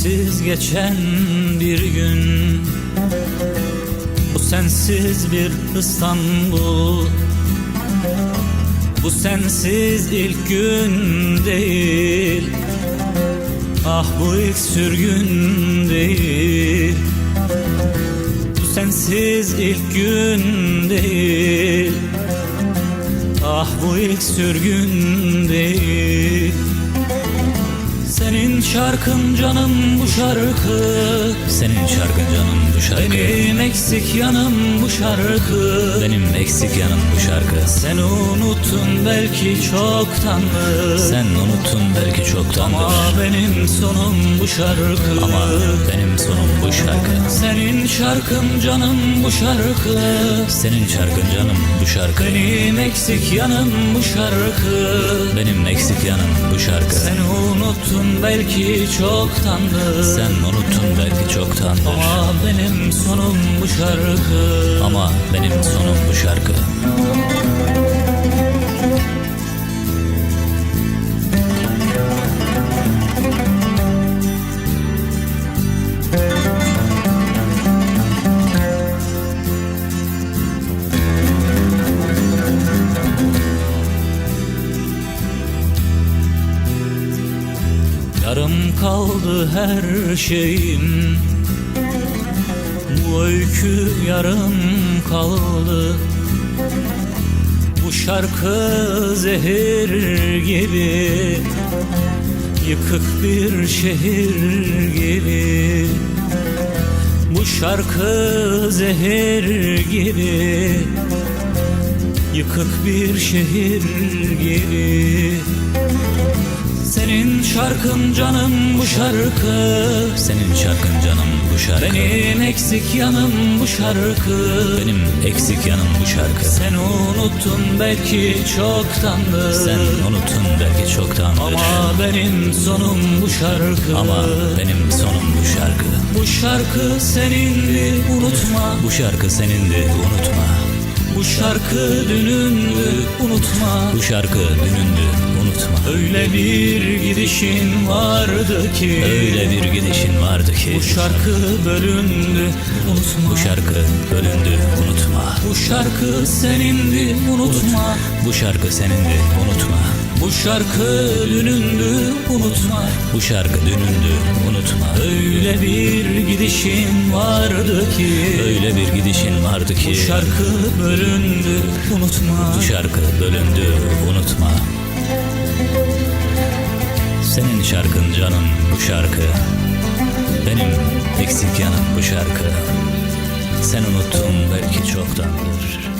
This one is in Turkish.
sensiz geçen bir gün. Bu sensiz bir İstanbul. Bu sensiz ilk gün değil. Ah bu ilk sürgün değil. Bu sensiz ilk gün değil. Ah bu ilk sürgün değil Senin şarkın canım bu şarkı Senin şarkın canım bu şarkı Benim eksik yanım bu şarkı Benim eksik yanım bu şarkı Sen unuttun belki çoktandır Sen unuttun belki çoktandır Ama benim sonum bu şarkı Ama benim sonum bu şarkı Senin şarkın canım bu şarkı Senin şarkın canım bu şarkı Benim eksik yanım bu şarkı Benim eksik yanım bu şarkı Sen unuttun belki çoktandır. Sen unuttun belki çoktandır. Ama benim sonum bu şarkı. Ama benim sonum bu şarkı kaldı her şeyim. Bu öykü yarım kaldı. Bu şarkı zehir gibi. Yıkık bir şehir gibi. Bu şarkı zehir gibi. Yıkık bir şehir gibi senin şarkın canım bu şarkı. Senin şarkın canım bu şarkı. Benim eksik yanım bu şarkı. Benim eksik yanım bu şarkı. Sen unuttun belki çoktandır. Sen unuttun belki çoktandır. Ama benim sonum bu şarkı. Ama benim sonum bu şarkı. Bu şarkı senindi unutma. Bu şarkı senindi unutma Bu şarkı dünündü unutma. Bu şarkı dünündü unutma. Öyle bir gidişin vardı ki. Öyle bir gidişin vardı ki. Bu şarkı bölündü unutma. Bu şarkı bölündü unutma. Bu şarkı senindi unutma. Bu şarkı senindi unutma. Bu şarkı dünündü unutma Bu şarkı dünündü unutma. Öyle bir gidişin vardı ki Öyle bir gidişin vardı ki. Bu şarkı bölündü unutma. Bu şarkı bölündü unutma. Senin şarkın canım bu şarkı. Benim eksik yanım bu şarkı. Sen unuttun belki çoktandır